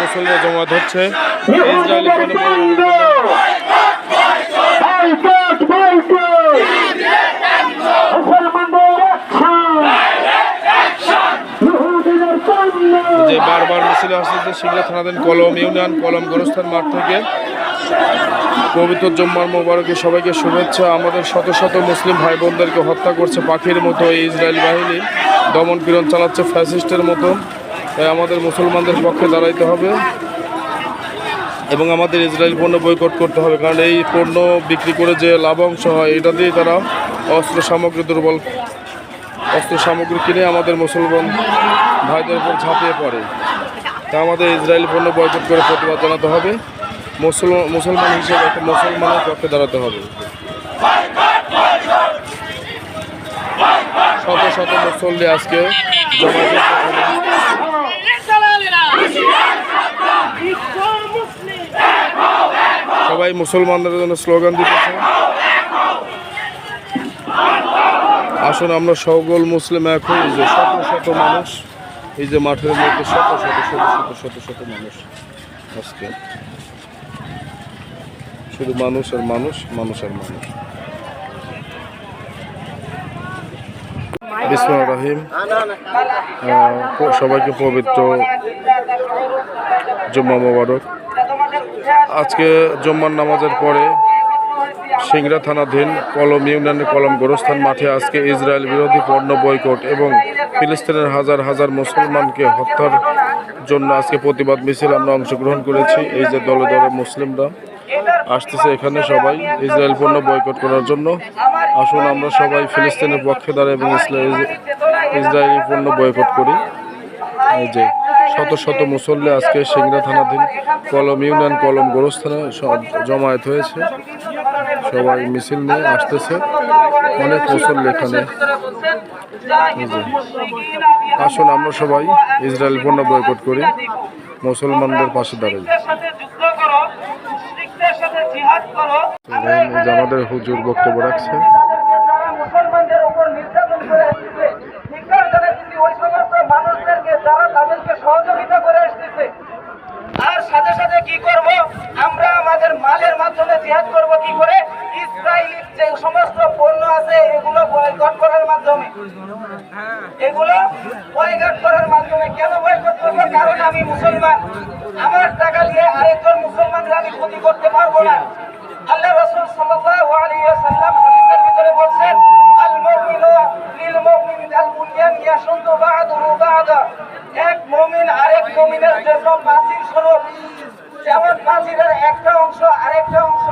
মুসল্লিরা জমায়েত হচ্ছে। ইসরায়েলি যে বারবার মিছিল আসছে সিংড়া থানাধীন কলম ইউনিয়ন কলম গোরস্থান মাঠ থেকে পবিত্র জম্মার মোবারকে সবাইকে শুভেচ্ছা। আমাদের শত শত মুসলিম ভাই বোনদেরকে হত্যা করছে পাখির মতো এই ইসরায়েল বাহিনী। দমন পীড়ন চালাচ্ছে ফ্যাসিস্টের মতো। আমাদের মুসলমানদের পক্ষে দাঁড়াইতে হবে এবং আমাদের ইসরায়েল পণ্য বয়কট করতে হবে, কারণ এই পণ্য বিক্রি করে যে লাভাংশ হয়, এটা দিয়ে তারা অস্ত্র সামগ্রী দুর্বল, অস্ত্র সামগ্রী কিনে আমাদের মুসলমান ভাইদের উপর ঝাঁপিয়ে পড়ে। তা আমাদের ইসরায়েল পণ্য বয়কট করে প্রতিবাদ জানাতে হবে। মুসলমান মুসলমান হিসেবে একটা মুসলমানের পক্ষে দাঁড়াতে হবে। শত শত মুসল্লি আজকে সবাই মুসলমানদের জন্য স্লোগান দিতেছে। আসুন, আমরা সকল মুসলিম এখন যে শত শত মানুষ, এই যে মাঠের মধ্যে শত শত শত শত শত শত মানুষ আজকে শুধু মানুষ আর মানুষ মানুষ আর মানুষ। বিসমুল্লাহ রাহিম। সবাইকে পবিত্র জুম্মা মোবারক। আজকে জুম্মার নামাজের পরে সিংড়া থানাধীন কলম ইউনিয়নের কলম গোরস্থান মাঠে আজকে ইসরায়েল বিরোধী পণ্য বয়কট এবং ফিলিস্তিনের হাজার হাজার মুসলমানকে হত্যার জন্য আজকে প্রতিবাদ মিছিল আমরা অংশগ্রহণ করেছি। এই যে দলে দলে মুসলিমরা আসতেছে এখানে সবাই ইসরায়েল পণ্য বয়কট করার জন্য। আসুন আমরা সবাই ফিলিস্তিনের পক্ষে দাঁড়াই এবং ইসরা- ইসরায়েলি পণ্য বয়কট করি। এই যে শত শত মুসল্লি আজকে সিংড়া থানাধীন কলম ইউনিয়ন, কলম গোরস্থানে জমায়েত হয়েছে। সবাই মিছিল নিয়ে আসতেছে। অনেক মুসল্লি এখানে। আসুন আমরা সবাই ইসরায়েল পণ্য বয়কট করি। মুসলমানদের পাশে দাঁড়াই। আমাদের হুজুর বক্তব্য রাখছে। মানুষদেরকে যারা তাদেরকে সহযোগিতা করে আসতেছে আর সাথে সাথে কি করব আমরা আমাদের মাধ্যমে জিহাদ করব কি করে? ইসরায়েলি যে সমস্ত পণ্য আছে, এগুলো বয়কট করার মাধ্যমে। এগুলো বয়কট করার মাধ্যমে। কেন বয়কট করব? কারণ আমি মুসলমান। আমার টাকা দিয়ে আরেকজন মুসলমানদের আমি ক্ষতি করতে পারব না। আল্লাহ রাসূল সাল্লাল্লাহু আলাইহি ওয়াসাল্লাম হাদিসের ভিতরে বলছেন আল মুমিনু লিল মুমিন আল বুনয়ান ইয়াশুদ্দু বা'দুহু বা'দা। এক মুমিন আরেক মুমিনের জন্য প্রাচীর স্বরূপ। যেমন প্রাচীরের একটা অংশ আরেকটা অংশ